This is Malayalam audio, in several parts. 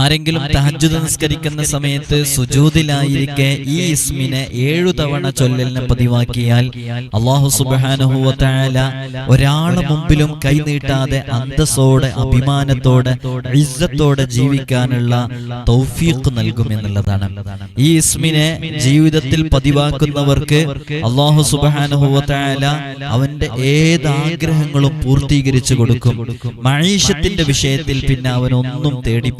ആരെങ്കിലും തഹജുദ് നിസ്കരിക്കുന്ന സമയത്ത് സുജൂതിലായിരിക്കെ ഈ ഇസ്മിനെ ഏഴു തവണ ചൊല്ലലിനെ പതിവാക്കിയാൽ അള്ളാഹു സുബാനുഹുവല ഒരാളെ മുമ്പിലും കൈനീട്ടാതെ അന്തസ്സോടെ അഭിമാനത്തോടെ ഇസ്സത്തോടെ ജീവിക്കാനുള്ള തൗഫീഖ് നൽകും എന്നുള്ളതാണ്. ഈ ഇസ്മിനെ ജീവിതത്തിൽ പതിവാക്കുന്നവർക്ക് അള്ളാഹു സുബാനുഹുവല അവന്റെ ഏത് ആഗ്രഹങ്ങളും പൂർത്തീകരിച്ചു കൊടുക്കും. മഴീഷത്തിന്റെ വിഷയത്തിൽ പിന്നെ അവനൊന്നും തേടി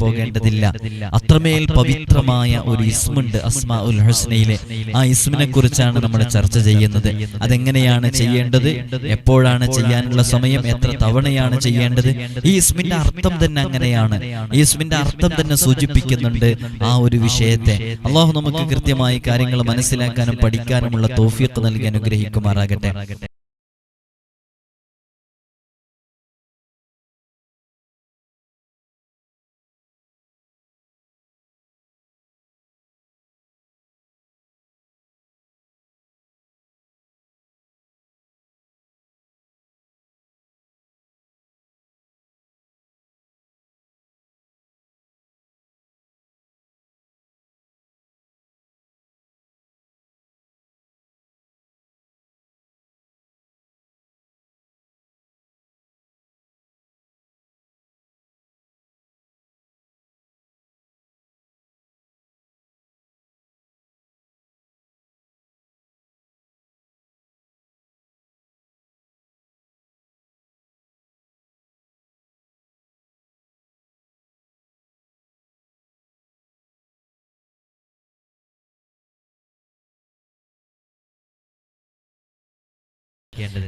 പോകേണ്ടതില്ല അത്രമേൽ പവിത്രമായ ഒരു ഇസ്മുണ്ട് അസ്മാ ഉൽ ഹുസ്നയിലെ. ആ ഇസ്മിനെ കുറിച്ചാണ് നമ്മൾ ചർച്ച ചെയ്യുന്നത്. അതെങ്ങനെയാണ് ചെയ്യേണ്ടത്? എപ്പോഴാണ് ചെയ്യാനുള്ള സമയം? എത്ര തവണയാണ് ചെയ്യേണ്ടത്? ഈ ഇസ്മിന്റെ അർത്ഥം തന്നെ അങ്ങനെയാണ്. ഈ ഇസ്മിന്റെ അർത്ഥം തന്നെ സൂചിപ്പിക്കുന്നുണ്ട് ആ ഒരു വിഷയത്തെ. അള്ളാഹു നമുക്ക് കൃത്യമായി കാര്യങ്ങൾ മനസ്സിലാക്കാനും പഠിക്കാനുമുള്ള തോഫിയത്ത് നൽകി അനുഗ്രഹിക്കുമാറാകട്ടെ.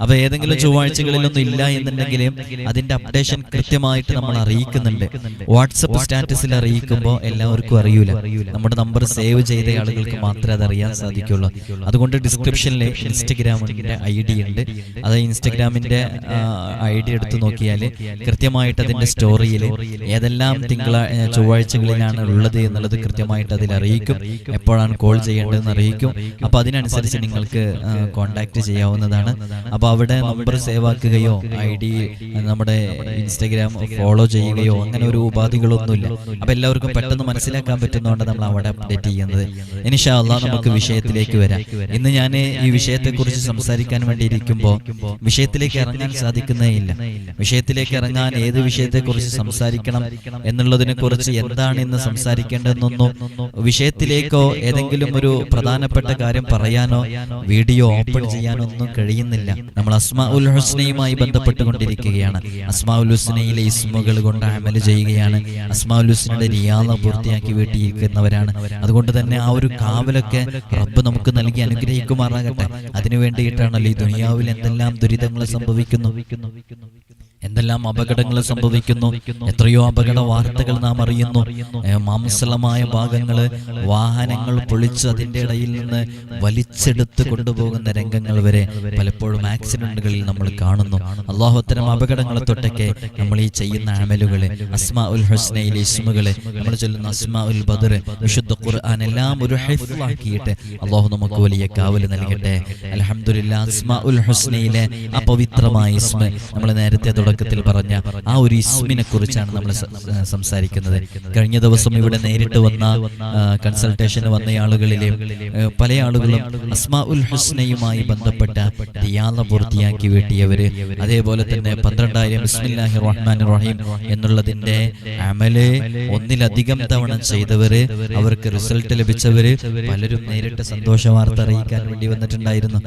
അപ്പൊ ഏതെങ്കിലും ചൊവ്വാഴ്ചകളിലൊന്നും ഇല്ല എന്നുണ്ടെങ്കിൽ അതിന്റെ അപ്ഡേഷൻ കൃത്യമായിട്ട് നമ്മൾ അറിയിക്കുന്നുണ്ട്. വാട്സപ്പ് സ്റ്റാറ്റസിൽ അറിയിക്കുമ്പോൾ എല്ലാവർക്കും അറിയൂല. നമ്മുടെ നമ്പർ സേവ് ചെയ്ത ആളുകൾക്ക് മാത്രമേ അത് അറിയാൻ സാധിക്കുള്ളൂ. അതുകൊണ്ട് ഡിസ്ക്രിപ്ഷനിൽ ഇൻസ്റ്റഗ്രാമിന്റെ ഐ ഡി ഉണ്ട്. അത് ഇൻസ്റ്റഗ്രാമിന്റെ ഐ ഡി എടുത്തു നോക്കിയാൽ കൃത്യമായിട്ട് അതിന്റെ സ്റ്റോറിയിൽ ഏതെല്ലാം തിങ്കളാ ചൊവ്വാഴ്ചകളിലാണ് ഉള്ളത് എന്നുള്ളത് കൃത്യമായിട്ട് അതിൽ അറിയിക്കും. എപ്പോഴാണ് കോൾ ചെയ്യേണ്ടതെന്ന് അറിയിക്കും. അപ്പൊ അതിനനുസരിച്ച് നിങ്ങൾക്ക് കോണ്ടാക്ട് ചെയ്യാവുന്നതാണ്. അപ്പൊ അവിടെ നമ്പർ സേവ് ആക്കുകയോ ഐ ഡി നമ്മുടെ ഇൻസ്റ്റഗ്രാം ഫോളോ ചെയ്യുകയോ അങ്ങനെ ഒരു ഉപാധികളൊന്നുമില്ല. അപ്പൊ എല്ലാവർക്കും പെട്ടെന്ന് മനസ്സിലാക്കാൻ പറ്റുന്നതുകൊണ്ട് നമ്മൾ അവിടെ അപ്ഡേറ്റ് ചെയ്യുന്നത്. ഇനിഷാ അള്ളാഹ് നമുക്ക് വിഷയത്തിലേക്ക് വരാം. ഇന്ന് ഞാൻ ഈ വിഷയത്തെ കുറിച്ച് സംസാരിക്കാൻ വേണ്ടി ഇരിക്കുമ്പോൾ വിഷയത്തിലേക്ക് ഇറങ്ങാൻ സാധിക്കുന്നേ ഇല്ല വിഷയത്തിലേക്ക് ഇറങ്ങാൻ ഏത് വിഷയത്തെ കുറിച്ച് സംസാരിക്കണം എന്നുള്ളതിനെ കുറിച്ച് എന്താണ് ഇന്ന് സംസാരിക്കേണ്ടതെന്നൊന്നും വിഷയത്തിലേക്കോ ഏതെങ്കിലും ഒരു പ്രധാനപ്പെട്ട കാര്യം പറയാനോ വീഡിയോ ഓപ്പൺ ചെയ്യാനോ ഒന്നും കഴിയുന്നില്ല. നമ്മൾ അസ്മാ ഉൽ ഹുസ്നയുമായി ബന്ധപ്പെട്ടുകൊണ്ടിരിക്കുകയാണ്. അസ്മാ ഉൽ ഹുസ്നയിലെ ഇസ്മുകൾ കൊണ്ട് അമൽ ചെയ്യുകയാണ്. അസ്മാ ഉൽ ഹുസ്നയുടെ റിയാദ പൂർത്തിയാക്കി വീട്ടിയിരിക്കുന്നവരാണ്. അതുകൊണ്ട് തന്നെ ആ ഒരു കാവലൊക്കെ റബ്ബ് നമുക്ക് നൽകി അനുഗ്രഹിക്കുമാറാകട്ടെ. അതിനു വേണ്ടിയിട്ടാണല്ലോ ഈ ദുനിയാവിൽ എന്തെല്ലാം ദുരിതങ്ങൾ സംഭവിക്കുന്നു. എന്തെല്ലാം അപകടങ്ങൾ സംഭവിക്കുന്നു? എത്രയോ അപകട വാർത്തകൾ നാം അറിയുന്നു. മാംസലമായ മാംസളമായ ഭാഗങ്ങൾ വാഹനങ്ങൾ പൊളിച്ച് അതിന്റെ ഇടയിൽ നിന്ന് വലിച്ചെടുത്ത് കൊണ്ടുപോകുന്ന രംഗങ്ങൾ വരെ പലപ്പോഴും ആക്സിഡന്റുകളിൽ നമ്മൾ കാണുന്നു. അള്ളാഹു അത്തരം അപകടങ്ങളെ തൊട്ടൊക്കെ നമ്മൾ ഈ ചെയ്യുന്ന അമലുകൾ അസ്മാ ഉൽ ഹുസ്നയിലെ ഇസ്മുകൾ നമ്മൾ ചൊല്ലുന്ന അസ്മാ ഉൽ ബദർ വിശുദ്ധ ഖുർആൻ എല്ലാം ഒരു ഹൈഫാക്കിയിട്ട് അള്ളാഹു നമുക്ക് വലിയ കാവൽ നൽകട്ടെ. അലഹമുല്ല അസ്മാ ഉൽ ഹുസ്നയിലെ അപവിത്രമായ ഇസ്മ. നമ്മൾ നേരത്തെ തുടക്കത്തിൽ പറഞ്ഞ ആ ഒരു ഇസ്മിനെ കുറിച്ചാണ് നമ്മൾ സംസാരിക്കുന്നത്. കഴിഞ്ഞ ദിവസം ഇവിടെ നേരിട്ട് വന്ന കൺസൾട്ടേഷന് വന്ന ആളുകളിലെ പല ആളുകളും അസ്മാ ഉൽ ഹുസ്നയുമായി ബന്ധപ്പെട്ട ധ്യാന പൂർത്തിയാക്കി വീട്ടിയവര് അതേപോലെ തന്നെ പന്ത്രണ്ടായിരം ബിസ്മില്ലാഹി റഹ്മാൻ റഹീം എന്നുള്ളതിന്റെ അമൽ ഒന്നിലധികം തവണ ചെയ്തവര് അവർക്ക് റിസൾട്ട് ലഭിച്ചവര് പലരും നേരിട്ട് സന്തോഷ വാർത്ത അറിയിക്കാൻ വേണ്ടി വന്നിട്ടുണ്ടായിരുന്നു.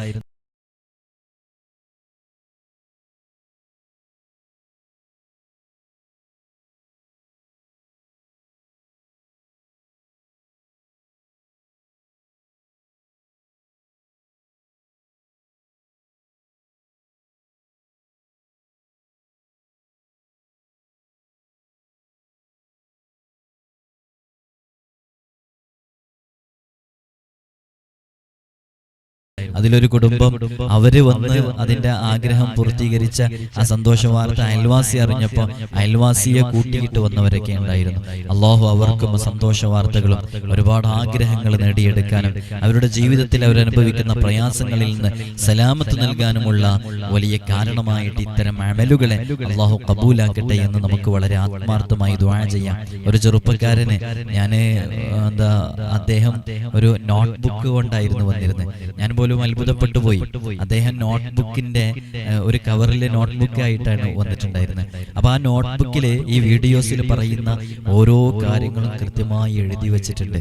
അതിലൊരു കുടുംബം അവർ വന്ന് അതിന്റെ ആഗ്രഹം പൂർത്തീകരിച്ച ആ സന്തോഷ വാർത്ത അയൽവാസി അറിഞ്ഞപ്പോൾ അയൽവാസിയെ കൂട്ടിയിട്ട് വന്നവരൊക്കെ ഉണ്ടായിരുന്നു. അള്ളാഹു അവർക്കും സന്തോഷ വാർത്തകളും ഒരുപാട് ആഗ്രഹങ്ങൾ നേടിയെടുക്കാനും അവരുടെ ജീവിതത്തിൽ അവരനുഭവിക്കുന്ന പ്രയാസങ്ങളിൽ നിന്ന് സലാമത്ത് നൽകാനുമുള്ള വലിയ കാരണമായിട്ട് ഇത്തരം അമലുകളെ അള്ളാഹു കബൂലാക്കട്ടെ എന്ന് നമുക്ക് വളരെ ആത്മാർത്ഥമായി ദ്വാഴ ചെയ്യാം. ഒരു ചെറുപ്പക്കാരന് ഞാൻ എന്താ അദ്ദേഹം ഒരു നോട്ട്ബുക്ക് കൊണ്ടായിരുന്നു വന്നിരുന്നത്. ഞാൻ പോലും അത്ഭുതപ്പെട്ടു പോയി അദ്ദേഹം നോട്ട്ബുക്കിന്റെ ഒരു കവറിലെ നോട്ട് ബുക്ക് ആയിട്ടാണ് വന്നിട്ടുണ്ടായിരുന്നത്. അപ്പൊ ആ നോട്ട് ബുക്കിൽ ഈ വീഡിയോസിൽ പറയുന്ന ഓരോ കാര്യങ്ങളും കൃത്യമായി എഴുതി വെച്ചിട്ടുണ്ട്.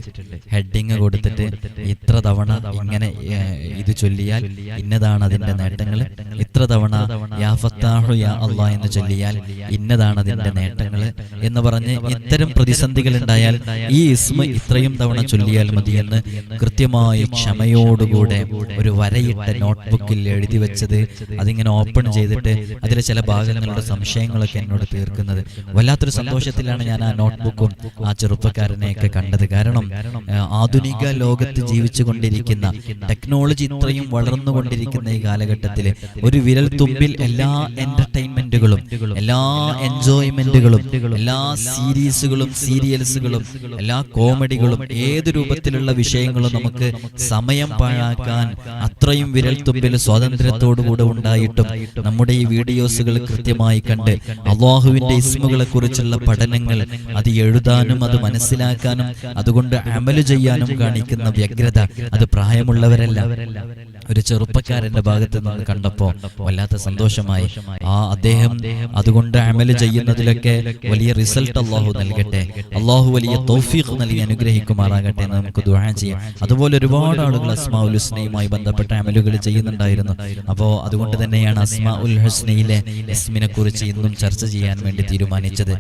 ഹെഡിങ് കൊടുത്തിട്ട് ഇത്ര തവണ ഇങ്ങനെ ഇത് ചൊല്ലിയാൽ ഇന്നതാണ് അതിന്റെ നേട്ടങ്ങൾ ഇത്ര തവണ യാ ഫത്താഹു യാ അള്ളാ എന്ന് ചൊല്ലിയാൽ ഇന്നതാണ് അതിന്റെ നേട്ടങ്ങൾ എന്ന് പറഞ്ഞ് ഇത്തരം പ്രതിസന്ധികൾ ഉണ്ടായാൽ ഈ ഇസ്മ ഇത്രയും തവണ ചൊല്ലിയാൽ മതിയെന്ന് കൃത്യമായി ക്ഷമയോടുകൂടെ ഒരു വരയിട്ട നോട്ട്ബുക്കിൽ എഴുതി വെച്ചത്. അതിങ്ങനെ ഓപ്പൺ ചെയ്തിട്ട് അതിലെ ചില ഭാഗങ്ങളുടെ സംശയങ്ങളൊക്കെ എന്നോട് തീർക്കുന്നത്. വല്ലാത്തൊരു സന്തോഷത്തിലാണ് ഞാൻ ആ നോട്ട്ബുക്കും ആ ചെറുപ്പക്കാരനെയൊക്കെ കണ്ടത്. കാരണം ആധുനിക ലോകത്ത് ജീവിച്ചു കൊണ്ടിരിക്കുന്ന ടെക്നോളജി ഇത്രയും വളർന്നുകൊണ്ടിരിക്കുന്ന ഈ കാലഘട്ടത്തിൽ ഒരു വിരൽ തുമ്പിൽ എല്ലാ എന്റർടൈൻമെന്റുകളും എല്ലാ എൻജോയ്മെന്റുകളും എല്ലാ സീരീസുകളും സീരിയൽസുകളും എല്ലാ കോമഡികളും ഏത് രൂപത്തിലുള്ള വിഷയങ്ങളും നമുക്ക് സമയം പാഴാക്കാൻ അത്രയും വിരൽ തുമ്പിൽ സ്വാതന്ത്ര്യത്തോടുകൂടെ ഉണ്ടായിട്ടും നമ്മുടെ ഈ വീഡിയോസുകൾ കൃത്യമായി കണ്ട് അള്ളാഹുവിന്റെ ഇസ്മുകളെ കുറിച്ചുള്ള പഠനങ്ങൾ അത് എഴുതാനും അത് മനസ്സിലാക്കാനും അതുകൊണ്ട് അമൽ ചെയ്യാനും കാണിക്കുന്ന വ്യഗ്രത അത് പ്രായമുള്ളവരല്ല. ഒരു ചെറുപ്പക്കാരന്റെ ഭാഗത്ത് നിന്ന് കണ്ടപ്പോ വല്ലാത്ത സന്തോഷമായി. ആ അദ്ദേഹം അതുകൊണ്ട് അമൽ ചെയ്യുന്നതിലൊക്കെ വലിയ റിസൾട്ട് അള്ളാഹു നൽകട്ടെ. അള്ളാഹു വലിയ തോഫീഖ് നൽകി അനുഗ്രഹിക്കുമാറാകട്ടെ എന്ന് നമുക്ക് ദുആ ചെയ്യാം. അതുപോലെ ഒരുപാട് ആളുകൾ അസ്മാ ഉൽസ്നയുമായി ഹുസ്നയുമായി ബന്ധപ്പെട്ട അമലുകൾ ചെയ്യുന്നുണ്ടായിരുന്നു. അപ്പോ അതുകൊണ്ട് തന്നെയാണ് അസ്മാ ഉൽ ഹുസ്നയിലെ ഇസ്മിനെ കുറിച്ച് ഇന്നും ചർച്ച ചെയ്യാൻ വേണ്ടി തീരുമാനിച്ചത്.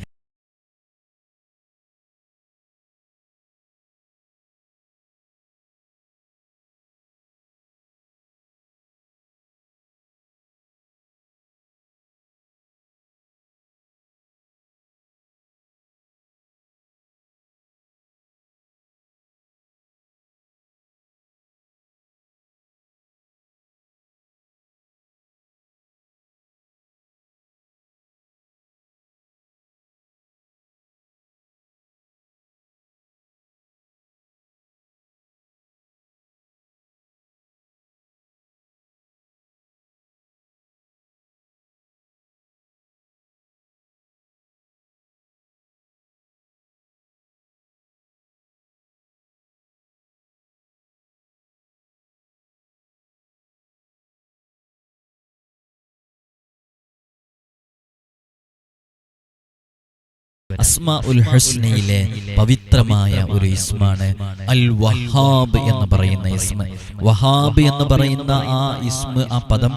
അസ്മാ ഉൽ ഹുസ്നയിലെ പവിത്രമായ ഒരു ഇസ്മാണ് അൽ വഹാബ് എന്ന് പറയുന്ന ഇസ്മ. വഹാബ് എന്ന് പറയുന്ന ആ ഇസ്മ ആ പദം.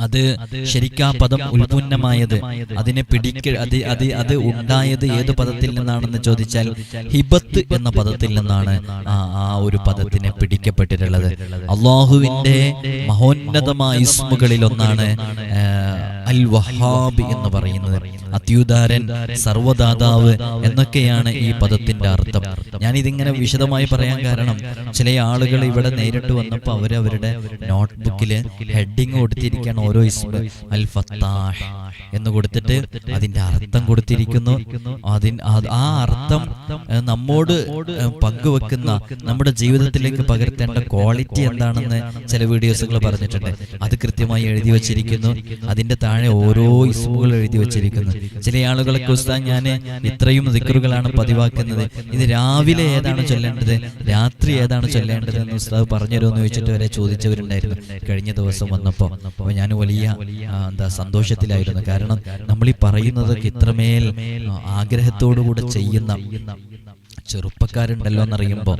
അത് ശരിക്കാ പദം ഉൽപന്നമായത് അതിനെ പിടിക്ക അത് അത് അത് ഉണ്ടായത് ഏത് പദത്തിൽ നിന്നാണെന്ന് ചോദിച്ചാൽ ഹിബത്ത് എന്ന പദത്തിൽ നിന്നാണ് ആ ആ ഒരു പദത്തിനെ പിടിക്കപ്പെട്ടിട്ടുള്ളത്. അള്ളാഹുവിന്റെ മഹോന്നതമായ ഇസ്മുകളിൽ ഒന്നാണ് അൽ വഹാബ് എന്ന് പറയുന്നത്. അത്യുദാരൻ സർവദാതാവ് എന്നൊക്കെയാണ് ഈ പദത്തിന്റെ അർത്ഥം. ഞാൻ ഇതിങ്ങനെ വിശദമായി പറയാൻ കാരണം ചില ആളുകൾ ഇവിടെ നേരിട്ട് വന്നപ്പോൾ അവർ അവരുടെ നോട്ട്ബുക്കിൽ ഹെഡിങ് കൊടുത്തിരിക്കുകയാണ് ഓരോ ഇസ്മ അൽ ഫത്താഹ് എന്ന് കൊടുത്തിട്ട് അതിന്റെ അർത്ഥം കൊടുത്തിരിക്കുന്നു. അതിൻ ആ അർത്ഥം നമ്മോട് പങ്കുവെക്കുന്ന നമ്മുടെ ജീവിതത്തിലേക്ക് പകർത്തേണ്ട ക്വാളിറ്റി എന്താണെന്ന് ചില വീഡിയോസുകൾ പറഞ്ഞിട്ടുണ്ട്. അത് കൃത്യമായി എഴുതി വച്ചിരിക്കുന്നു. അതിന്റെ താഴെ ഓരോ ഇസ്മുകൾ എഴുതി വച്ചിരിക്കുന്നു. ചില ആളുകളൊക്കെ ഉസ്താൻ ഞാൻ ഇത്രയും ദിക്കറുകളാണ് പതിവാക്കുന്നത്. ഇത് രാവിലെ ഏതാണ് ചൊല്ലേണ്ടത്? രാത്രി ഏതാണ് ചൊല്ലേണ്ടത് എന്ന് ഉസ്താവ് പറഞ്ഞു എന്ന് ചോദിച്ചിട്ട് വരെ ചോദിച്ചവരുണ്ടായിരുന്നു. കഴിഞ്ഞ ദിവസം വന്നപ്പോൾ അപ്പോൾ ഞാൻ വലിയ എന്താ സന്തോഷത്തിലായിരുന്നു. കാരണം നമ്മൾ ഈ പറയുന്നതൊക്കെ ഇത്രമേൽ ആഗ്രഹത്തോടു ആഗ്രഹത്തോടുകൂടെ ചെയ്യുന്ന ചെറുപ്പക്കാരുണ്ടല്ലോ എന്നറിയുമ്പോൾ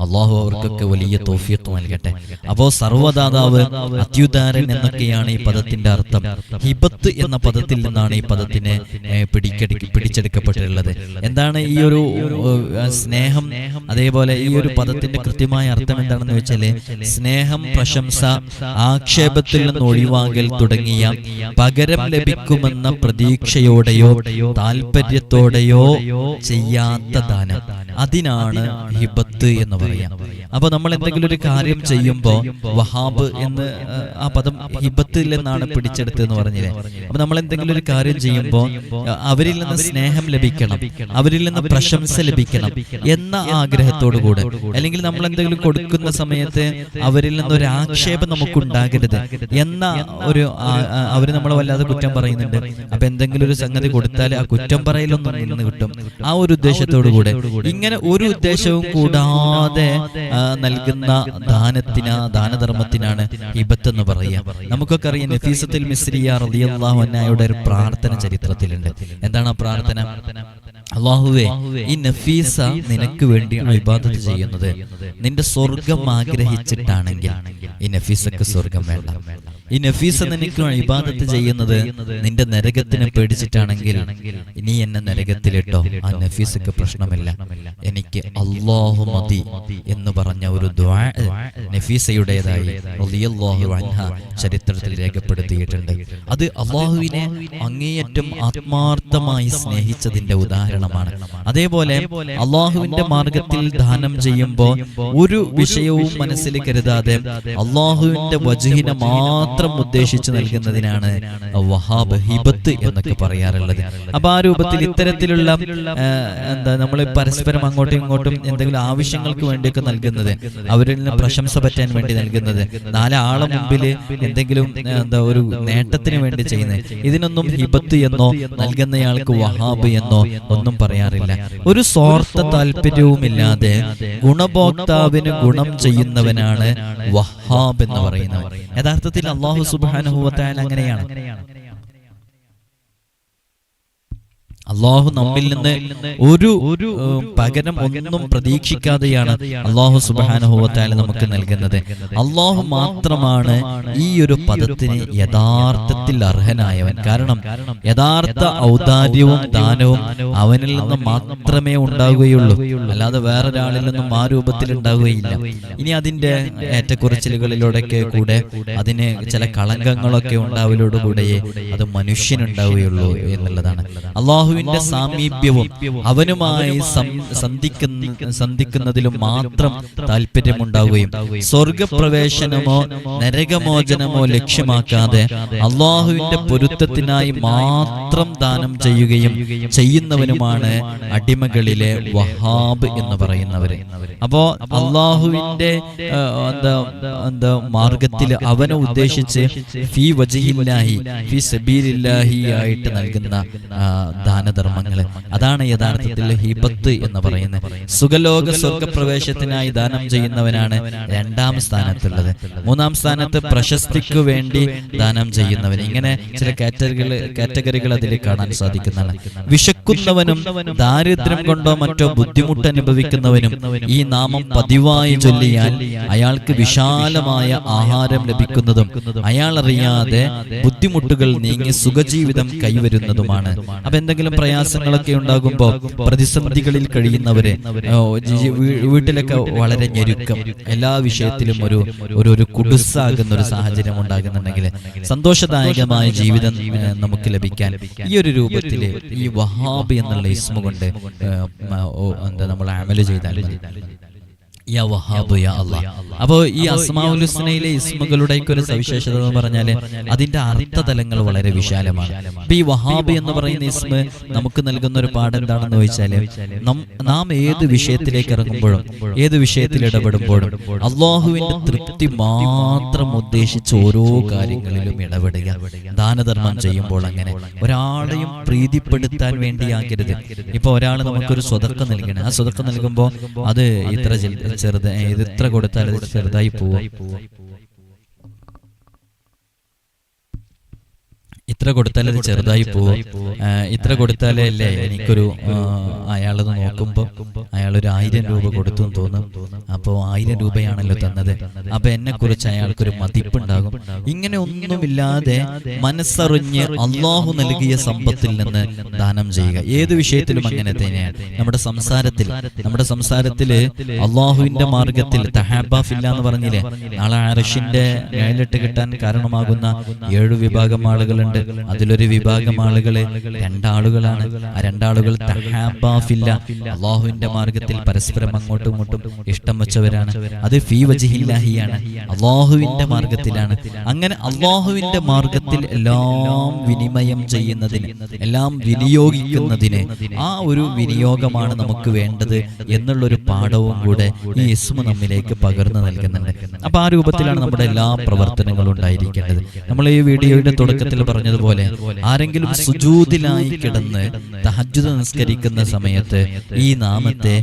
അള്ളാഹു അവർക്കൊക്കെ വലിയ തോഫിയത്ത് നൽകട്ടെ. അപ്പോ സർവദാതാവ് അത്യുദാരൻ എന്നൊക്കെയാണ് ഈ പദത്തിന്റെ അർത്ഥം. ഹിബത്ത് എന്ന പദത്തിൽ നിന്നാണ് ഈ പദത്തിനെ ഏ, പിടിച്ചെടുക്കപ്പെട്ടിട്ടുള്ളത്. എന്താണ് ഈ ഒരു സ്നേഹം? അതേപോലെ ഈ ഒരു പദത്തിന്റെ കൃത്യമായ അർത്ഥം എന്താണെന്ന് വെച്ചാൽ സ്നേഹം പ്രശംസ ആക്ഷേപത്തിൽ നിന്ന് ഒഴിവാകൽ തുടങ്ങിയ പകരം ലഭിക്കുമെന്ന പ്രതീക്ഷയോടെയോ താല്പര്യത്തോടെയോ ചെയ്യാത്ത ദാനം. അതിനാണ് ഹിബത്ത് എന്ന് പറയാം. അപ്പൊ നമ്മൾ എന്തെങ്കിലും ഒരു കാര്യം ചെയ്യുമ്പോൾ വഹാബ് എന്ന് ആ, പദം ഹിബത്തിൽ നിന്നാണ് പിടിച്ചെടുത്തതെന്ന് പറഞ്ഞില്ലേ? അപ്പൊ നമ്മൾ എന്തെങ്കിലും ഒരു കാര്യം ചെയ്യുമ്പോൾ അവരിൽ നിന്ന് സ്നേഹം ലഭിക്കണം. അവരിൽ നിന്ന് പ്രശംസ ലഭിക്കണം എന്ന ആഗ്രഹത്തോടു കൂടെ. അല്ലെങ്കിൽ നമ്മൾ എന്തെങ്കിലും കൊടുക്കുന്ന സമയത്ത് അവരിൽ നിന്ന് ഒരു ആക്ഷേപം നമുക്ക് ഉണ്ടാകരുത് എന്ന ഒരു അവർ നമ്മളെ വല്ലാതെ കുറ്റം പറയുന്നുണ്ട്. അപ്പൊ എന്തെങ്കിലും ഒരു സംഗതി കൊടുത്താൽ ആ കുറ്റം പറയലൊന്നും നിന്ന് കിട്ടും. ആ ഒരു ഉദ്ദേശത്തോടു കൂടെ. ഇങ്ങനെ ഒരു ഉദ്ദേശവും കൂടാതെ നൽകുന്ന ദാനത്തിന് ദാനധർമ്മത്തിനാണ് ഇബത്ത് എന്ന് പറയുക. നമുക്കൊക്കെ അറിയാം നഫീസത്തിൽ മിസ്രിയ അൻഹയുടെ ഒരു പ്രാർത്ഥന ചരിത്രത്തിലുണ്ട്. എന്താണ് ആ പ്രാർത്ഥന? അള്ളാഹുവേ ഈ നഫീസ നിനക്ക് വേണ്ടി ഇബാദത്ത് ചെയ്യുന്നത്. നിന്റെ സ്വർഗം ആഗ്രഹിച്ചിട്ടാണെങ്കിൽ ഈ നഫീസക്ക് സ്വർഗം വേണ്ട. ഈ നഫീസ നിനക്ക് ഇബാദത്ത് ചെയ്യുന്നത് നിന്റെ നരകത്തിനെ പേടിച്ചിട്ടാണെങ്കിൽ ഇനി എന്നെ നരകത്തിലിട്ടോ? ആ നഫീസക്ക് പ്രശ്നമില്ല. എനിക്ക് അള്ളാഹു മതി എന്ന് പറഞ്ഞ ഒരു നഫീസയുടേതായി ചരിത്രത്തിൽ രേഖപ്പെടുത്തിയിട്ടുണ്ട്. അത് അള്ളാഹുവിനെ അങ്ങേയറ്റം ആത്മാർത്ഥമായി സ്നേഹിച്ചതിന്റെ ഉദാഹരണമാണ്. അതേപോലെ അള്ളാഹുവിന്റെ മാർഗത്തിൽ ദാനം ചെയ്യുമ്പോൾ ഒരു വിഷയവും മനസ്സിൽ കരുതാതെ അള്ളാഹുവിന്റെ വജുഹിനെ മാത്രം ഉദ്ദേശിച്ചു നൽകുന്നതിനാണ് വഹാബ് ഹിബത്ത് എന്നൊക്കെ പറയാറുള്ളത്. അപ്പൊ ആ രൂപത്തിൽ ഇത്തരത്തിലുള്ള എന്താ നമ്മൾ പരസ്പരം അങ്ങോട്ടും ഇങ്ങോട്ടും എന്തെങ്കിലും ആവശ്യങ്ങൾക്ക് വേണ്ടിയൊക്കെ നൽകുന്നത്. അവരിൽ നിന്ന് പ്രശംസ പറ്റാൻ വേണ്ടി നൽകുന്നത്. നാലാളെ മുമ്പിൽ എന്തെങ്കിലും എന്താ ഒരു നേട്ടത്തിന് വേണ്ടി ചെയ്യുന്നത്. ഇതിനൊന്നും ഹിബത്ത് എന്നോ നൽകുന്നയാൾക്ക് വഹാബ് എന്നോ ഒന്നും പറയാറില്ല. ഒരു സ്വാർത്ഥ താല്പര്യവുമില്ലാതെ ഗുണഭോക്താവിന് ഗുണം ചെയ്യുന്നവനാണ് വഹാബ് എന്ന് പറയുന്നത്. യഥാർത്ഥത്തിൽ അള്ളാഹു സുബാനുഭവത്തായാൽ അങ്ങനെയാണ്. അള്ളാഹു നമ്മിൽ നിന്ന് ഒരു ഒരു പകരം ഒന്നും പ്രതീക്ഷിക്കാതെയാണ് അള്ളാഹു സുബാനുഭവത്താൽ നമുക്ക് നൽകുന്നത്. അള്ളാഹു മാത്രമാണ് ഈ ഒരു പദത്തിന് യഥാർത്ഥത്തിൽ അർഹനായവൻ. കാരണം യഥാർത്ഥ ഔദാര്യവും ദാനവും അവനിൽ നിന്ന് മാത്രമേ ഉണ്ടാകുകയുള്ളൂ അല്ലാതെ വേറൊരാളിൽ നിന്നും ആ രൂപത്തിൽ ഉണ്ടാവുകയില്ല. ഇനി അതിന്റെ ഏറ്റക്കുറച്ചിലുകളിലൂടെയൊക്കെ കൂടെ അതിന് ചില കളങ്കങ്ങളൊക്കെ ഉണ്ടാവലോടുകൂടെയേ അത് മനുഷ്യനുണ്ടാവുകയുള്ളൂ എന്നുള്ളതാണ്. അള്ളാഹുവിന്റെ സാമീപ്യവും അവനുമായി സന്ധിക്കുന്ന സന്ധിക്കുന്നതിലും മാത്രം താല്പര്യമുണ്ടാവുകയും സ്വർഗപ്രവേശനമോ നരകമോചനമോ ലക്ഷ്യമാക്കാതെ അള്ളാഹുവിന്റെ പൊരുത്തത്തിനായി മാത്രം ദാനം ചെയ്യുകയും ചെയ്യുന്നവനുമാണ് അടിമകളിലെ വഹാബ് എന്ന് പറയുന്നവര്. അപ്പോ അള്ളാഹുവിന്റെ എന്താ എന്താ മാർഗത്തിൽ അവനെ ഉദ്ദേശിച്ച് ഫി വജഹില്ലാഹി ഫി സബീലില്ലാഹി ആയിട്ട് നൽകുന്ന ആ, ദാനധർമ്മങ്ങൾ. അതാണ് യഥാർത്ഥത്തിൽ ഹിബത്ത് എന്ന് പറയുന്നത്. സുഖലോക സ്വർഗപ്രവേശത്തിനായി ദാനം ചെയ്യുന്നവനാണ് രണ്ടാം സ്ഥാനത്തുള്ളത്. മൂന്നാം സ്ഥാനത്ത് പ്രശസ്തിക്ക് വേണ്ടി ദാനം ചെയ്യുന്നവൻ. ഇങ്ങനെ ചില കാറ്റഗറികൾ കാറ്റഗറികൾ അതിൽ കാണാൻ സാധിക്കുന്നതാണ്. വിശക്കുന്നവനും ദാരിദ്ര്യം കൊണ്ടോ മറ്റോ ബുദ്ധിമുട്ട് അനുഭവിക്കുന്നവനും ഈ നാമം പതിവായി ചൊല്ലിയാൽ അയാൾക്ക് വിശാലമായ ആഹാരം ലഭിക്കുന്നതും അയാൾ അറിയാതെ ബുദ്ധിമുട്ടുകൾ നീങ്ങി സുഖജീവിതം കൈവരുന്നതുമാണ്. അപ്പൊ എന്തെങ്കിലും പ്രയാസങ്ങളൊക്കെ ഉണ്ടാകുമ്പോൾ പ്രതിസന്ധികളിൽ കഴിയുന്നവരെ വീട്ടിലൊക്കെ വളരെ ഞെരുക്കം. എല്ലാ വിഷയത്തിലും ഒരു ഒരു ഒരു കുടുസാകുന്ന ഒരു സാഹചര്യം ഉണ്ടാകുന്നുണ്ടെങ്കിൽ സന്തോഷദായകമായ ജീവിതം നമുക്ക് ലഭിക്കാൻ ഈ ഒരു രൂപത്തിൽ ഈ വഹാബ് എന്നുള്ള ഇസ്മ കൊണ്ട് എന്താ നമ്മൾ അമൽ ചെയ്താൽ അപ്പോ ഈ അസ്മാഉൽ ഹുസ്നയിലെ ഇസ്മുകളുടെ ഒരു സവിശേഷത എന്ന് പറഞ്ഞാൽ അതിന്റെ അർത്ഥ തലങ്ങൾ വളരെ വിശാലമാണ്. ഇപ്പൊ ഈ വഹാബ് എന്ന് പറയുന്ന ഇസ്മ നമുക്ക് നൽകുന്ന ഒരു പാഠം എന്താണെന്ന് ചോദിച്ചാൽ നാം ഏത് വിഷയത്തിലേക്ക് ഇറങ്ങുമ്പോഴും ഏത് വിഷയത്തിൽ ഇടപെടുമ്പോഴും അള്ളാഹുവിന്റെ തൃപ്തി മാത്രം ഉദ്ദേശിച്ച് ഓരോ കാര്യങ്ങളിലും ഇടപെടുക. ദാനധർമ്മം ചെയ്യുമ്പോൾ അങ്ങനെ. ഒരാളെയും പ്രീതിപ്പെടുത്താൻ വേണ്ടിയാകരുത്. ഇപ്പൊ ഒരാൾ നമുക്കൊരു സ്വതക്ക നൽകണം. ആ സ്വതക്ക നൽകുമ്പോൾ അത് ഇത്ര ചെറുത് ഇത് ഇത്ര കൊടുത്താൽ ചെറുതായി പോവും. ഇത്ര കൊടുത്താൽ അത് ചെറുതായി പോവും. ഇത്ര കൊടുത്താലേ അല്ലേ എനിക്കൊരു അയാളത് നോക്കുമ്പോൾ അയാളൊരു ആയിരം രൂപ കൊടുത്തു എന്ന് തോന്നും. അപ്പോൾ ആയിരം രൂപയാണല്ലോ തന്നത്. അപ്പൊ എന്നെ കുറിച്ച് അയാൾക്കൊരു മതിപ്പുണ്ടാകും. ഇങ്ങനെ ഒന്നുമില്ലാതെ മനസ്സറിഞ്ഞ് അള്ളാഹു നൽകിയ സമ്പത്തിൽ നിന്ന് ദാനം ചെയ്യുക. ഏത് വിഷയത്തിലും അങ്ങനെ തന്നെയാണ്. നമ്മുടെ സംസാരത്തിൽ നമ്മുടെ സംസാരത്തിൽ അള്ളാഹുവിന്റെ മാർഗത്തിൽ തഹാബാഫില്ല എന്ന് പറഞ്ഞില്ലേ? നാളെ അറഷിന്റെ മേലിട്ട് കിട്ടാൻ കാരണമാകുന്ന ഏഴു വിഭാഗം ആളുകളുണ്ട്. അതിലൊരു വിഭാഗം ആളുകളെ രണ്ടാളുകളാണ്. ആ രണ്ടാളുകൾ തഹാബാഫില്ല അള്ളാഹുവിന്റെ മാർഗത്തിൽ പരസ്പരം അങ്ങോട്ടും ഇങ്ങോട്ടും ഇഷ്ടം വെച്ചവരാണ്. അത് ഫീ വജിഹില്ലാഹിയാണ്. അള്ളാഹുവിന്റെ മാർഗത്തിലാണ്. അങ്ങനെ അള്ളാഹുവിന്റെ മാർഗത്തിൽ എല്ലാം വിനിമയം ചെയ്യുന്നതിന് എല്ലാം വിനിയോഗിക്കുന്നതിന് ആ ഒരു വിനിയോഗമാണ് നമുക്ക് വേണ്ടത് എന്നുള്ളൊരു പാഠവും കൂടെ ഈ യസ്മു നമ്മിലേക്ക് പകർന്നു നൽകുന്നുണ്ട്. അപ്പൊ ആ രൂപത്തിലാണ് നമ്മുടെ എല്ലാ പ്രവർത്തനങ്ങളും ഉണ്ടായിരിക്കേണ്ടത്. നമ്മൾ ഈ വീഡിയോയുടെ തുടക്കത്തിൽ പറഞ്ഞതുപോലെ ആരെങ്കിലും സുജൂതിലായി കിടന്ന് തഹജ്ജുദ് നിസ്കരിക്കുന്ന സമയത്ത് ഈ നാമത്തെ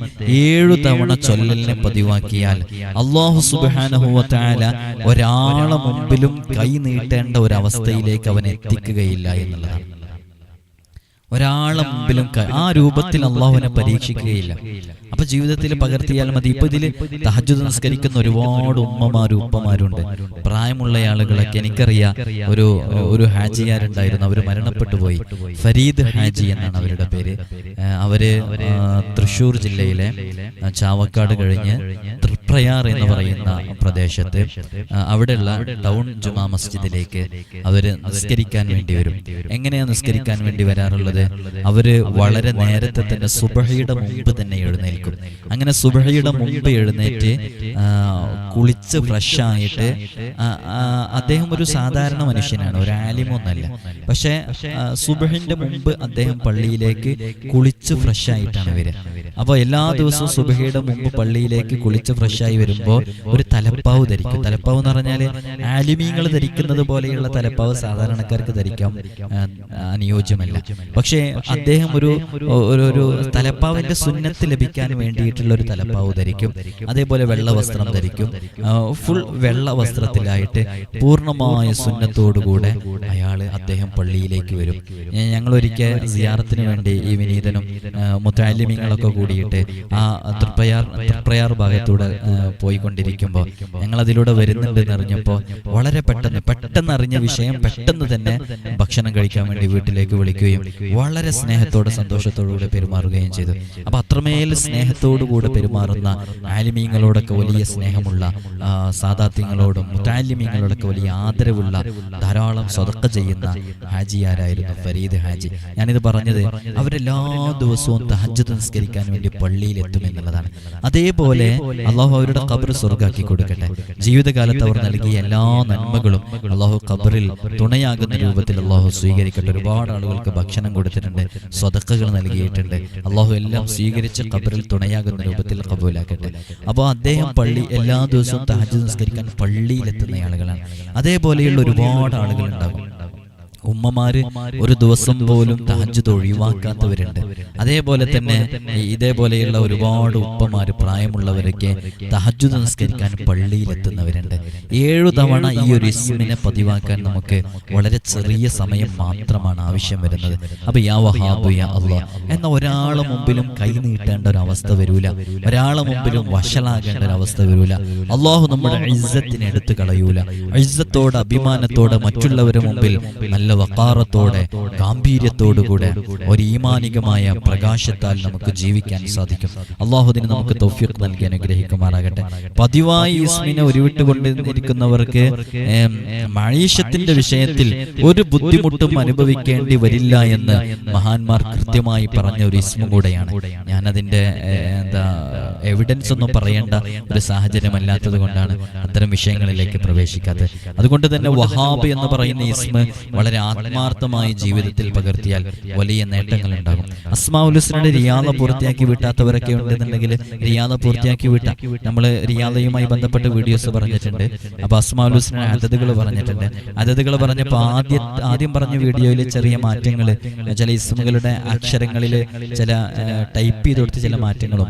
ഏഴു തവണ ചൊല്ലലിനെ പതിവാക്കിയാൽ അള്ളാഹു സുബാനഹുവല ഒരാളെ മുമ്പിലും കൈ നീട്ടേണ്ട ഒരു അവസ്ഥയിലേക്ക് അവൻ എത്തിക്കുകയില്ല എന്നുള്ളതാണ്. ഒരാളെ മുമ്പിലും ആ രൂപത്തിൽ അള്ളാഹുവിനെ പരീക്ഷിക്കുകയില്ല. അപ്പൊ ജീവിതത്തിൽ പകർത്തിയാൽ മതി. ഇപ്പൊ ഇതിൽ തഹജുദ് നിസ്കരിക്കുന്ന ഒരുപാട് ഉമ്മമാരും ഉപ്പമാരുണ്ട്. പ്രായമുള്ള ആളുകളൊക്കെ എനിക്കറിയാം. ഒരു ഒരു ഹാജിയാരുണ്ടായിരുന്നു അവർ മരണപ്പെട്ടു പോയി. ഫരീദ് ഹാജി എന്നാണ് അവരുടെ പേര്. അവർ തൃശൂർ ജില്ലയിലെ ചാവക്കാട് കഴിഞ്ഞ് തൃപ്രയാർ എന്ന് പറയുന്ന പ്രദേശത്ത് അവിടെയുള്ള ടൗൺ ജുമാ മസ്ജിദിലേക്ക് അവർ നിസ്കരിക്കാൻ വേണ്ടി വരും. എങ്ങനെയാ നിസ്കരിക്കാൻ വേണ്ടി വരാറുള്ളത്? അവർ വളരെ നേരത്തെ തന്നെ സുബഹയുടെ മുമ്പ് തന്നെ എഴുന്നേൽക്കും അങ്ങനെ സുബഹയുടെ മുമ്പ് എഴുന്നേറ്റ് കുളിച്ച് ഫ്രഷ് ആയിട്ട് ആ, ആ, അദ്ദേഹം ഒരു സാധാരണ മനുഷ്യനാണ് ഒരു ആലിമൊന്നല്ല പക്ഷെ സുബഹിന്റെ മുമ്പ് അദ്ദേഹം പള്ളിയിലേക്ക് കുളിച്ച് ഫ്രഷായിട്ടാണ് വരിക. അപ്പോൾ എല്ലാ ദിവസവും സുബഹയുടെ മുമ്പ് പള്ളിയിലേക്ക് കുളിച്ച് ഫ്രഷായി വരുമ്പോൾ ഒരു തലപ്പാവ് ധരിക്കും. തലപ്പാവ് എന്ന് പറഞ്ഞാൽ ആലിമീങ്ങൾ ധരിക്കുന്നത് പോലെയുള്ള തലപ്പാവ് സാധാരണക്കാർക്ക് ധരിക്കാം. അനുയോജ്യമല്ല. പക്ഷേ അദ്ദേഹം ഒരു ഒരു തലപ്പാവിന്റെ സുന്നത്ത് ലഭിക്കാൻ വേണ്ടിയിട്ടുള്ള ഒരു തലപ്പാവ് ധരിക്കും. അതേപോലെ വെള്ള വസ്ത്രം ധരിക്കും. ഫുൾ വെള്ള വസ്ത്രത്തിലായിട്ട് പൂർണമായ സുന്നത്തോടുകൂടെ അയാൾ അദ്ദേഹം പള്ളിയിലേക്ക് വരും. ഞങ്ങൾ ഒരിക്കൽ സിയാറത്തിന് വേണ്ടി ഈ വിനീതനും മുത്താലിമീങ്ങളൊക്കെ കൂടിയിട്ട് ആ തൃപ്രയാർ തൃപ്രയാർ ഭാഗത്തൂടെ പോയിക്കൊണ്ടിരിക്കുമ്പോൾ ഞങ്ങൾ അതിലൂടെ വരുന്നുണ്ടെന്ന് അറിഞ്ഞപ്പോൾ വളരെ പെട്ടെന്ന് പെട്ടെന്ന് അറിഞ്ഞ വിഷയം പെട്ടെന്ന് തന്നെ ഭക്ഷണം കഴിക്കാൻ വേണ്ടി വീട്ടിലേക്ക് വിളിക്കുകയും വളരെ സ്നേഹത്തോടെ സന്തോഷത്തോടുകൂടെ പെരുമാറുകയും ചെയ്തു. അപ്പൊ അത്രമേൽ സ്നേഹത്തോടുകൂടെ പെരുമാറുന്ന ആലിമീങ്ങളോടൊക്കെ വലിയ സ്നേഹമുള്ള സാദാത്യങ്ങളോടും മുത്താലിമീങ്ങളോടൊക്കെ വലിയ ആദരവുള്ള ധാരാളം സ്വതക്ക ചെയ്യുന്ന ഹാജിയാരായിരുന്നു ഫരീദ് ഹാജി. ഞാനിത് പറഞ്ഞത് അവരെല്ലാ ദിവസവും തഹജ്ജുദ് നിസ്കരിക്കാൻ വേണ്ടി പള്ളിയിൽ എത്തും എന്നുള്ളതാണ്. അതേപോലെ അള്ളാഹു അവരുടെ ഖബർ സ്വർഗാക്കി കൊടുക്കട്ടെ. ജീവിതകാലത്ത് അവർ നൽകിയ എല്ലാ നന്മകളും അള്ളാഹു ഖബറിൽ തുണയാകുന്ന രൂപത്തിൽ അള്ളാഹു സ്വീകരിക്കട്ടെ. ഒരുപാട് ആളുകൾക്ക് ഭക്ഷണം കൊടുത്തിട്ടുണ്ട് സ്വതക്കകൾ നൽകിയിട്ടുണ്ട്. അള്ളാഹു എല്ലാം സ്വീകരിച്ച് ഖബറിൽ തുണയാകുന്ന രൂപത്തിൽ കബൂലാക്കട്ടെ അപ്പോൾ അദ്ദേഹം പള്ളി എല്ലാ ദിവസവും തഹജ് നിസ്കരിക്കാൻ പള്ളിയിലെത്തുന്ന ആളുകളാണ്. അതേപോലെയുള്ള ഒരുപാട് ആളുകൾ ഉണ്ടാകും ഉമ്മമാര് ഒരു ദിവസം പോലും തഹജ്ജുദ് ഒഴിവാക്കാത്തവരുണ്ട്. അതേപോലെ തന്നെ ഇതേപോലെയുള്ള ഒരുപാട് ഉപ്പമാര് പ്രായമുള്ളവരൊക്കെ തഹജ്ജുദ് നിസ്കരിക്കാൻ പള്ളിയിലെത്തുന്നവരുണ്ട്. ഏഴു തവണ ഈ ഒരു ഇസ്മിനെ പതിവാക്കാൻ നമുക്ക് വളരെ ചെറിയ സമയം മാത്രമാണ് ആവശ്യം വരുന്നത്. അപ്പൊ യാ വഹാബു യാ അള്ളാഹ് എന്ന ഒരാളെ മുമ്പിലും കൈ നീട്ടേണ്ട ഒരു അവസ്ഥ വരൂല. ഒരാളെ മുമ്പിലും വഷളാകേണ്ട ഒരു അവസ്ഥ വരൂല. അള്ളാഹു നമ്മുടെ ഇസ്സത്തിനെ കളയൂല. ഇസ്സത്തോടെ അഭിമാനത്തോടെ മറ്റുള്ളവരുടെ മുമ്പിൽ നല്ല വക്കാറത്തോടെ ഗാംഭീര്യത്തോടുകൂടെ ഒരു ഈമാനികമായ പ്രകാശത്താൽ നമുക്ക് ജീവിക്കാൻ സാധിക്കും. അള്ളാഹുദിന് നമുക്ക് തൗഫീഖ് നൽകി അനുഗ്രഹിക്കുമാറാകട്ടെ. പതിവായി ഇസ്മിനെ ഉരുവിട്ടുകൊണ്ടിരിക്കുന്നവർക്ക് ഏം, മഴീഷത്തിന്റെ വിഷയത്തിൽ ഒരു ബുദ്ധിമുട്ടും അനുഭവിക്കേണ്ടി വരില്ല എന്ന് മഹാന്മാർ കൃത്യമായി പറഞ്ഞ ഒരു ഇസ്മു കൂടെയാണ്. ഞാനതിന്റെ എന്താ എവിഡൻസ് ഒന്നും പറയേണ്ട ഒരു സാഹചര്യമല്ലാത്തത് കൊണ്ടാണ് അത്തരം വിഷയങ്ങളിലേക്ക് പ്രവേശിക്കാത്തത്. അതുകൊണ്ട് തന്നെ വഹാബ് എന്ന് പറയുന്ന ഇസ്മ വളരെ ആത്മാർത്ഥമായി ജീവിതത്തിൽ പകർത്തിയാൽ വലിയ നേട്ടങ്ങൾ ഉണ്ടാകും അസ്മാഉലുസ്നയുടെ റിയാദ പൂർത്തിയാക്കി വിട്ടാത്തവരൊക്കെ ഉണ്ടെന്നുണ്ടെങ്കിൽ റിയാദ പൂർത്തിയാക്കി വിട്ട നമ്മൾ റിയാദയുമായി ബന്ധപ്പെട്ട് വീഡിയോസ് പറഞ്ഞിട്ടുണ്ട്. അപ്പൊ അസ്മാഉലുസ്ന അതതുകൾ പറഞ്ഞിട്ടുണ്ട്. അതതുകൾ പറഞ്ഞപ്പോൾ ആദ്യ ആദ്യം പറഞ്ഞ വീഡിയോയിൽ ചെറിയ മാറ്റങ്ങൾ ചില ഇസ്മുകളുടെ അക്ഷരങ്ങളിൽ ചില ടൈപ്പ് ചെയ്ത് കൊടുത്ത് ചില മാറ്റങ്ങളും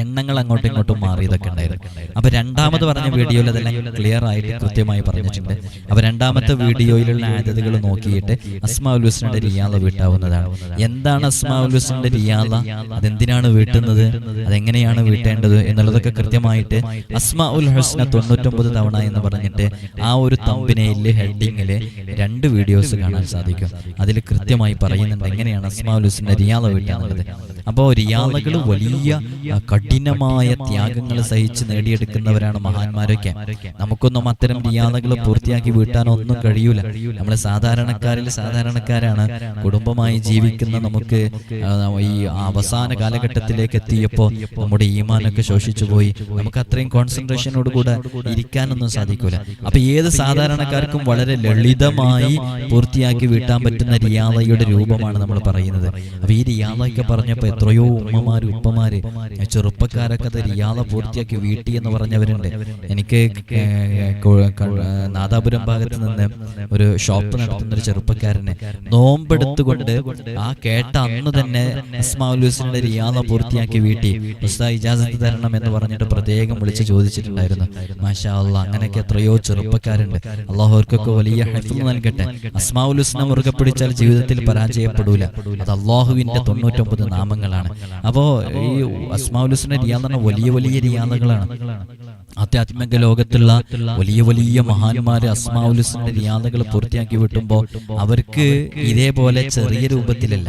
എണ്ണങ്ങൾ അങ്ങോട്ടും ഇങ്ങോട്ടും മാറിയതൊക്കെ ഉണ്ടായിരുന്നു. അപ്പൊ രണ്ടാമത് പറഞ്ഞ വീഡിയോയിൽ അതെല്ലാം ക്ലിയർ ആയിട്ട് കൃത്യമായി പറഞ്ഞിട്ടുണ്ട്. അപ്പൊ രണ്ടാമത്തെ വീഡിയോയിലുള്ള ആദ്യതകൾ നോക്കിയിട്ട് അസ്മാഉൽ ഹുസ്നയുടെ റിയാല വീട്ടാവുന്നതാണ്. എന്താണ് അസ്മാഉൽ ഹുസ്നയുടെ റിയാല അതെന്തിനാണ് വീട്ടുന്നത്? അതെങ്ങനെയാണ് വീട്ടേണ്ടത് എന്നുള്ളതൊക്കെ കൃത്യമായിട്ട് അസ്മാഉൽ ഹുസ്ന തൊണ്ണൂറ്റൊമ്പത് തവണ എന്ന് പറഞ്ഞിട്ട് ആ ഒരു തമ്പിനയിൽ ഹെഡിങ്ങിൽ രണ്ട് വീഡിയോസ് കാണാൻ സാധിക്കും. അതിൽ കൃത്യമായി പറയുന്നുണ്ട് എങ്ങനെയാണ് അസ്മാഉൽ ഹുസ്നയുടെ റിയാല വീട്ടാന്നുള്ളത് അപ്പോൾ റിയാലകൾ വലിയ കഠിനമായ ത്യാഗങ്ങൾ സഹിച്ച് നേടിയെടുക്കുന്നവരാണ് മഹാന്മാരൊക്കെ. നമുക്കൊന്നും അത്തരം റിയാലകൾ പൂർത്തിയാക്കി വീട്ടാനൊന്നും കഴിയൂല. നമ്മൾ സാധാരണക്കാരിൽ സാധാരണക്കാരാണ്. കുടുംബമായി ജീവിക്കുന്ന നമുക്ക് ഈ അവസാന കാലഘട്ടത്തിലേക്ക് എത്തിയപ്പോൾ നമ്മുടെ ഈമാനൊക്കെ ശോഷിച്ചു പോയി. നമുക്ക് അത്രയും കോൺസെൻട്രേഷനോട് കൂടെ ഇരിക്കാനൊന്നും സാധിക്കൂല. അപ്പൊ ഏത് സാധാരണക്കാർക്കും വളരെ ലളിതമായി പൂർത്തിയാക്കി വീട്ടാൻ പറ്റുന്ന റിയാദയുടെ രൂപമാണ് നമ്മൾ പറയുന്നത്. അപ്പൊ ഈ റിയാദയൊക്കെ പറഞ്ഞപ്പോ എത്രയോ ഉമ്മമാര് ഉപ്പമാര് ചെറുപ്പക്കാരൊക്കെ അത് റിയാദ പൂർത്തിയാക്കി വീട്ടി എന്ന് പറഞ്ഞവരുണ്ട്. എനിക്ക് നാദാപുരം ഭാഗത്ത് നിന്ന് ഒരു ഷോപ്പ് നടത്തുന്ന ഒരു ചെറുപ്പക്കാരനെ നോമ്പെടുത്തുകൊണ്ട് ആ കേട്ട അന്ന് തന്നെ അസ്മാഉലുസിന്റെ റിയാല പൂർത്തിയാക്കി വീട്ടി. ഉസ്താദ് ഇജാസത്ത് തരണം എന്ന് പറഞ്ഞിട്ട് പ്രത്യേകം വിളിച്ച് ചോദിച്ചിട്ടുണ്ടായിരുന്നു. മാഷാ അങ്ങനെയൊക്കെ എത്രയോ ചെറുപ്പക്കാരുണ്ട്. അള്ളാഹുർക്കൊക്കെ വലിയ ഹെഫിൽ നൽകട്ടെ. അസ്മാഉലുസ്നെ മുറുകെ പിടിച്ചാൽ ജീവിതത്തിൽ പരാജയപ്പെടൂല. അത് അള്ളാഹുവിന്റെ തൊണ്ണൂറ്റൊമ്പത് നാമങ്ങളാണ്. അപ്പോ ഈ അസ്മാഉലുസ്നെ എന്ന് പറഞ്ഞാൽ വലിയ വലിയ റിയാദകളാണ് ആധ്യാത്മിക ലോകത്തുള്ള വലിയ വലിയ മഹാന്മാരെ അസ്മാവുലിസിന്റെ റിയാദകൾ പൂർത്തിയാക്കി വിട്ടുമ്പോൾ അവർക്ക് ഇതേപോലെ ചെറിയ രൂപത്തിലല്ല.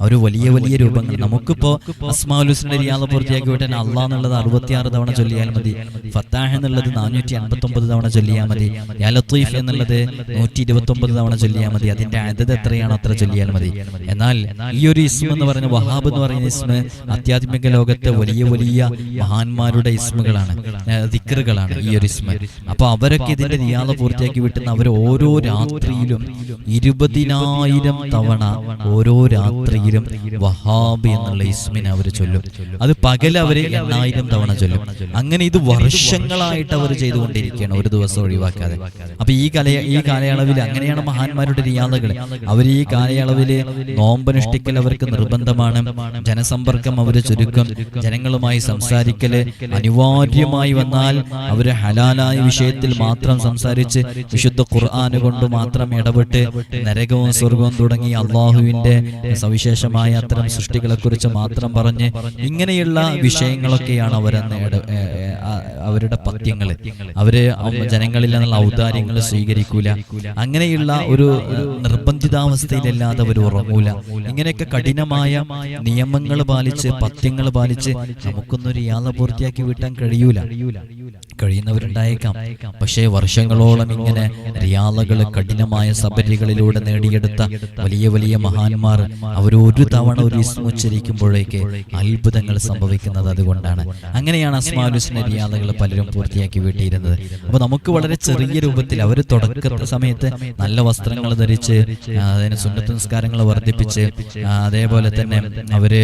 അവർ വലിയ വലിയ രൂപങ്ങൾ. നമുക്കിപ്പോ അസ്മാവുലിസിന്റെ റിയാദ പൂർത്തിയാക്കി വിട്ടാൽ അള്ളാഹ് എന്നുള്ളത് അറുപത്തിയാറ് തവണ ചൊല്ലിയാൽ മതി. ഫത്താഹ് എന്നുള്ളത് നാനൂറ്റി അൻപത്തി ഒമ്പത് തവണ ചൊല്ലിയാൽ മതി. യാ ലത്തീഫ് എന്നുള്ളത് നൂറ്റി ഇരുപത്തി ഒമ്പത് തവണ ചൊല്ലിയാൽ മതി. അതിന്റെ അതത് എത്രയാണോ അത്ര ചൊല്ലിയാൽ മതി. എന്നാൽ ഈ ഒരു ഇസ്മ എന്ന് പറയുന്ന വഹാബ് എന്ന് പറയുന്ന ഇസ്മ ആധ്യാത്മിക ലോകത്തെ വലിയ വലിയ മഹാന്മാരുടെ ഇസ്മുകളാണ്. ഏഹ് ദിക്റുകളാണ് ഈ ഒരു ഇസ്മ അപ്പൊ അവരൊക്കെ ഇതിന്റെ റിയാദ പൂർത്തിയാക്കി വിട്ടുന്ന അവർ ഓരോ രാത്രിയിലും ഇരുപതിനായിരം തവണ ഓരോ രാത്രിയിലും വഹാബ് എന്നുള്ള ഇസ്മിനെ അവർ ചൊല്ലും. അത് പകൽ അവർ എണ്ണായിരം തവണ ചൊല്ലും. അങ്ങനെ ഇത് വർഷങ്ങളായിട്ട് അവർ ചെയ്തുകൊണ്ടിരിക്കുകയാണ് ഒരു ദിവസം ഒഴിവാക്കാതെ. അപ്പൊ ഈ കല ഈ കാലയളവിൽ അങ്ങനെയാണ് മഹാന്മാരുടെ റിയാദകൾ അവർ ഈ കാലയളവിൽ നോമ്പനുഷ്ഠിക്കൽ അവർക്ക് നിർബന്ധമാണ്. ജനസമ്പർക്കം അവർ ചുരുക്കം. ജനങ്ങളുമായി സംസാരിക്കൽ അനിവാര്യമായി വന്നാൽ അവർ ഹലാലായ വിഷയത്തിൽ മാത്രം സംസാരിച്ച് വിശുദ്ധ ഖുർആന് കൊണ്ട് മാത്രം ഇടപെട്ട് നരകവും സ്വർഗവും തുടങ്ങി അള്ളാഹുവിന്റെ സവിശേഷമായ അത്തരം സൃഷ്ടികളെ കുറിച്ച് മാത്രം പറഞ്ഞ് ഇങ്ങനെയുള്ള വിഷയങ്ങളൊക്കെയാണ് അവരെന്ന് അവരുടെ പദ്യങ്ങൾ അവർ അവ- ജനങ്ങളിൽ നിന്നുള്ള ഔദാര്യങ്ങൾ സ്വീകരിക്കൂല. അങ്ങനെയുള്ള ഒരു നിർബന്ധിതാവസ്ഥയിലല്ലാതെ അവർ ഉറങ്ങൂല. ഇങ്ങനെയൊക്കെ കഠിനമായ നിയമങ്ങൾ പാലിച്ച് പത്യങ്ങൾ പാലിച്ച് നമുക്കൊന്നും ഒരു യാത പൂർത്തിയാക്കി വീട്ടാൻ കഴിയൂല. കഴിയുന്നവരുണ്ടായേക്കാം. പക്ഷേ വർഷങ്ങളോളം ഇങ്ങനെ റിയാലകൾ കഠിനമായ സബരികളിലൂടെ നേടിയെടുത്ത വലിയ വലിയ മഹാന്മാർ അവരൊരു ഒരു തവണ ഒരു ഇസ്മ ഉച്ചരിക്കുമ്പോഴേക്ക് അത്ഭുതങ്ങൾ സംഭവിക്കുന്നത് അതുകൊണ്ടാണ്. അങ്ങനെയാണ് അസ്മാലുസിന്റെ റിയാലകൾ പലരും പൂർത്തിയാക്കി വീട്ടിയിരുന്നത്. അപ്പൊ നമുക്ക് വളരെ ചെറിയ രൂപത്തിൽ അവർ തുടക്ക സമയത്ത് നല്ല വസ്ത്രങ്ങൾ ധരിച്ച് അതിന് സുന്നത്ത് നിസ്കാരങ്ങൾ വർദ്ധിപ്പിച്ച് അതേപോലെ തന്നെ അവർ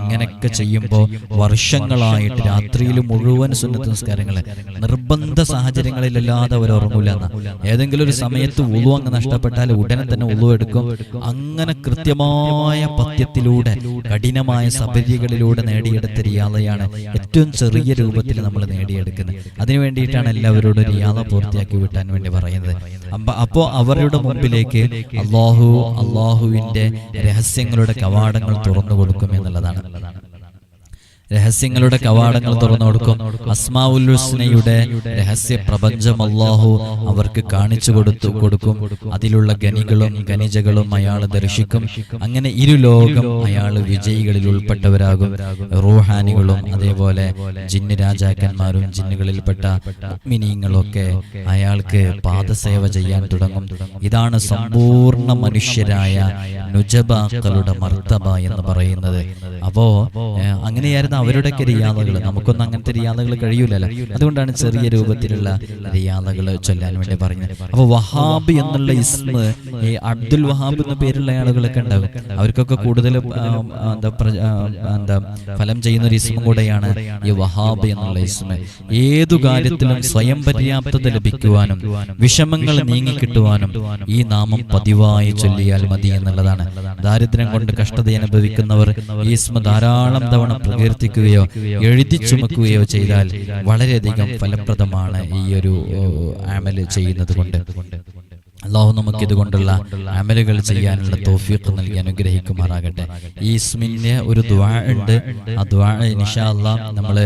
ഇങ്ങനെയൊക്കെ ചെയ്യുമ്പോൾ വർഷങ്ങളായിട്ട് രാത്രിയിൽ മുഴുവൻ സുന്നത്ത് നിസ്കാരങ്ങൾ നിർബന്ധ സാഹചര്യങ്ങളിലല്ലാതെ അവർ ഉറങ്ങൂല ഏതെങ്കിലും ഒരു സമയത്ത് ഉളു അങ്ങ് നഷ്ടപ്പെട്ടാൽ ഉടനെ തന്നെ ഉളു എടുക്കും അങ്ങനെ കൃത്യമായ പത്യത്തിലൂടെ കഠിനമായ സബരികളിലൂടെ നേടിയെടുത്ത റിയാദയാണ് ഏറ്റവും ചെറിയ രൂപത്തിൽ നമ്മൾ നേടിയെടുക്കുന്നത്. അതിനു വേണ്ടിയിട്ടാണ് എല്ലാവരോടും റിയാദ പൂർത്തിയാക്കി വിട്ടാൻ വേണ്ടി പറയുന്നത്. അപ്പോൾ അപ്പോ അവരുടെ മുമ്പിലേക്ക് അള്ളാഹു അള്ളാഹുവിന്റെ രഹസ്യങ്ങളുടെ കവാടങ്ങൾ തുറന്നു കൊടുക്കും എന്നുള്ളതാണ്. രഹസ്യങ്ങളുടെ കവാടങ്ങൾ തുറന്നു കൊടുക്കും അസ്മാഉൽ ഹുസ്നയുടെ രഹസ്യ പ്രപഞ്ചം അള്ളാഹു അവർക്ക് കാണിച്ചു കൊടുത്തു കൊടുക്കും. അതിലുള്ള ഗനികളും ഖനിജകളും അയാൾ ദർശിക്കും. അങ്ങനെ ഇരു ലോകം അയാൾ വിജയികളിൽ ഉൾപ്പെട്ടവരാകും. റൂഹാനികളും അതേപോലെ ജിന്ന് രാജാക്കന്മാരും ജിന്നുകളിൽപ്പെട്ട മിനിങ്ങളൊക്കെ അയാൾക്ക് പാദസേവ ചെയ്യാൻ തുടങ്ങും. ഇതാണ് സമ്പൂർണ മനുഷ്യരായ നുജബാക്കളുടെ മർത്തബ എന്ന് പറയുന്നത്. അപ്പോ അങ്ങനെയായിരുന്നു അവരുടെയൊക്കെ റിയാദകൾ നമുക്കൊന്നും അങ്ങനത്തെ റിയാദകൾ കഴിയൂലല്ലോ. അതുകൊണ്ടാണ് ചെറിയ രൂപത്തിലുള്ള റിയാദകൾ ചൊല്ലാൻ വേണ്ടി പറഞ്ഞത്. അപ്പൊ വഹാബ് എന്നുള്ള ഇസ്മ ഈ അബ്ദുൽ വഹാബ് എന്ന പേരുള്ള ആളുകളൊക്കെ ഉണ്ടാകും. അവർക്കൊക്കെ കൂടുതൽ എന്താ എന്താ ഫലം ചെയ്യുന്ന ഒരു ഇസ്മ കൂടെയാണ് ഈ വഹാബ് എന്നുള്ള ഇസ്മ. ഏതു കാര്യത്തിലും സ്വയം പര്യാപ്തത ലഭിക്കുവാനും വിഷമങ്ങൾ നീങ്ങിക്കിട്ടുവാനും ഈ നാമം പതിവായി ചൊല്ലിയാൽ മതി എന്നുള്ളതാണ്. ദാരിദ്ര്യം കൊണ്ട് കഷ്ടത അനുഭവിക്കുന്നവർ ഈ ഇസ്മ ധാരാളം തവണ പ്രകീർത്തിക്കുകയോ എഴുതി ചുമക്കുകയോ ചെയ്താൽ വളരെയധികം ഫലപ്രദമാണ് ഈ ഒരു ആമൽ അമൽ ചെയ്യുന്നത് കൊണ്ട്. അള്ളാഹു നമുക്ക് ഇതുകൊണ്ടുള്ള അമലുകൾ ചെയ്യാനുള്ള തോഫീഖ് നൽകി അനുഗ്രഹിക്കുമാറാകട്ടെ. ഈ സ്മിന് ഒരു ദ്വാ ഉണ്ട്. ആ ദ്വാ അള്ളാഹ് നമ്മൾ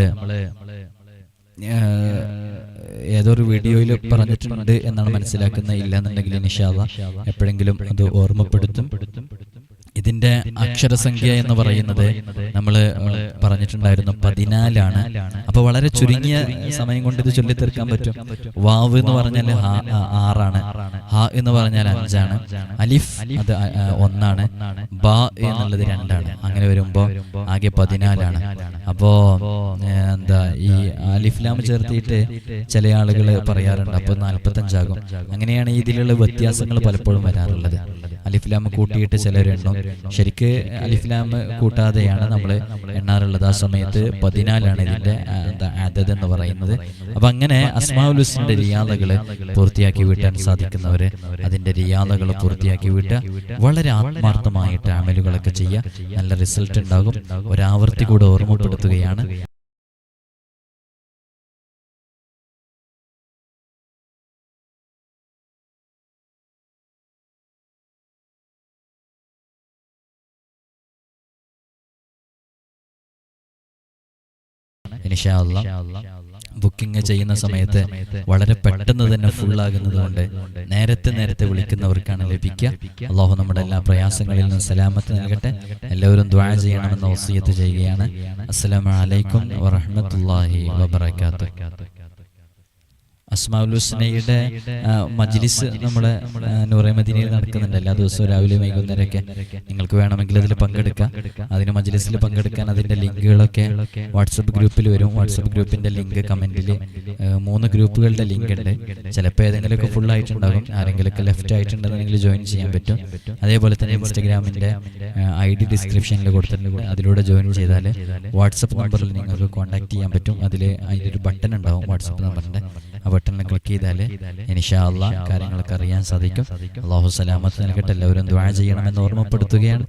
ഏതൊരു വീഡിയോയിൽ പറഞ്ഞിട്ടുണ്ട് എന്നാണ് മനസ്സിലാക്കുന്നത്. ഇല്ലാന്നുണ്ടെങ്കിൽ അള്ളാഹ് എപ്പോഴെങ്കിലും അത് ഓർമ്മപ്പെടുത്തും. ഇതിന്റെ അക്ഷരസംഖ്യ എന്ന് പറയുന്നത് നമ്മൾ പറഞ്ഞിട്ടുണ്ടായിരുന്നു പതിനാലാണ്. അപ്പൊ വളരെ ചുരുങ്ങിയ സമയം കൊണ്ട് ഇത് ചൊല്ലി തീർക്കാൻ പറ്റും. വാവ് എന്ന് പറഞ്ഞാൽ ആറാണ്. ഹ എന്ന് പറഞ്ഞാൽ അഞ്ചാണ്. അലിഫ് അത് ഒന്നാണ്. ബ എന്നുള്ളത് രണ്ടാണ്. അങ്ങനെ വരുമ്പോ ആകെ പതിനാലാണ്. അപ്പോ എന്താ ഈ അലിഫ്ലാം ചേർത്തിയിട്ട് ചില ആളുകൾ പറയാറുണ്ട്. അപ്പൊ നാൽപ്പത്തഞ്ചാകും അങ്ങനെയാണ് ഇതിലുള്ള വ്യത്യാസങ്ങൾ പലപ്പോഴും വരാറുള്ളത്. അലിഫ്ലാം കൂട്ടിയിട്ട് ചിലരെണ്ണും ശരിക്ക് അലിഫ്ലാം കൂട്ടാതെയാണ് നമ്മൾ എണ്ണാറുള്ളത്. ആ സമയത്ത് പതിനാലാണ് എന്താ അതത് എന്ന് പറയുന്നത്. അപ്പൊ അങ്ങനെ അസ്മാഉൽ ഹുസ്നയുടെ റിയാദകൾ പൂർത്തിയാക്കി വീട്ടാൻ സാധിക്കുന്നവര് അതിന്റെ റിയാദകൾ പൂർത്തിയാക്കി വീട്ടുക വളരെ ആത്മാർത്ഥമായിട്ട് അമലുകളൊക്കെ ചെയ്യുക. നല്ല റിസൾട്ട് ഉണ്ടാകും. ഒരാവർത്തി കൂടെ ഓർമ്മപ്പെടുത്തുകയാണ്. ഇൻഷാ അല്ലാ ബുക്കിംഗ് ചെയ്യുന്ന സമയത്ത് വളരെ പെട്ടെന്ന് തന്നെ ഫുൾ ആകുന്നത് കൊണ്ട് നേരത്തെ നേരത്തെ വിളിക്കുന്നവർക്കാണ് ലഭിക്കുക. അള്ളാഹു നമ്മുടെ എല്ലാ പ്രയാസങ്ങളിൽ നിന്നും സലാമത്ത് നൽകട്ടെ. എല്ലാവരും ദ്വാ ചെയ്യണമെന്ന് ഓസിയത്ത് ചെയ്യുകയാണ്. അസ്സലാമു അലൈക്കും വറഹ്മത്തുള്ളാഹി ഹുസ്നയുടെ മജ്ലിസ് നമ്മുടെ ആ, നൂറെ മദീനയിൽ നടക്കുന്നുണ്ട്. എല്ലാ ദിവസവും രാവിലെ വൈകുന്നേരമൊക്കെ നിങ്ങൾക്ക് വേണമെങ്കിൽ അതിൽ പങ്കെടുക്കാം. അതിന് മജ്ലിസിൽ പങ്കെടുക്കാൻ അതിന്റെ ലിങ്കുകളൊക്കെ വാട്സപ്പ് ഗ്രൂപ്പിൽ വരും. വാട്സപ്പ് ഗ്രൂപ്പിന്റെ ലിങ്ക് കമന്റിൽ മൂന്ന് ഗ്രൂപ്പുകളുടെ ലിങ്ക് ഉണ്ട് ചിലപ്പോൾ ഏതെങ്കിലുമൊക്കെ ഫുൾ ആയിട്ടുണ്ടാകും ആരെങ്കിലുമൊക്കെ ലെഫ്റ്റ് ആയിട്ടുണ്ടെന്നുണ്ടെങ്കിൽ ജോയിൻ ചെയ്യാൻ പറ്റും. അതേപോലെ തന്നെ ഇൻസ്റ്റഗ്രാമിന്റെ ഐ ഡി ഡിസ്ക്രിപ്ഷനിൽ കൊടുത്തിട്ടുണ്ട്. അതിലൂടെ ജോയിൻ ചെയ്താൽ വാട്സപ്പ് നമ്പറിൽ നിങ്ങൾക്ക് കോൺടാക്ട് ചെയ്യാൻ പറ്റും. അതിൽ അതിന്റെ ഒരു ബട്ടൺ ഉണ്ടാവും വാട്സപ്പ് നമ്പറിന്റെ ആ ബട്ടണിൽ ക്ലിക്ക് ചെയ്താൽ അള്ളാഹ് കാര്യങ്ങളൊക്കെ അറിയാൻ സാധിക്കും. അള്ളാഹു സലാമത്ത് നൽകട്ടെ. എല്ലാവരും ദ്വാ ചെയ്യണമെന്ന് ഓർമ്മപ്പെടുത്തുകയാണ്.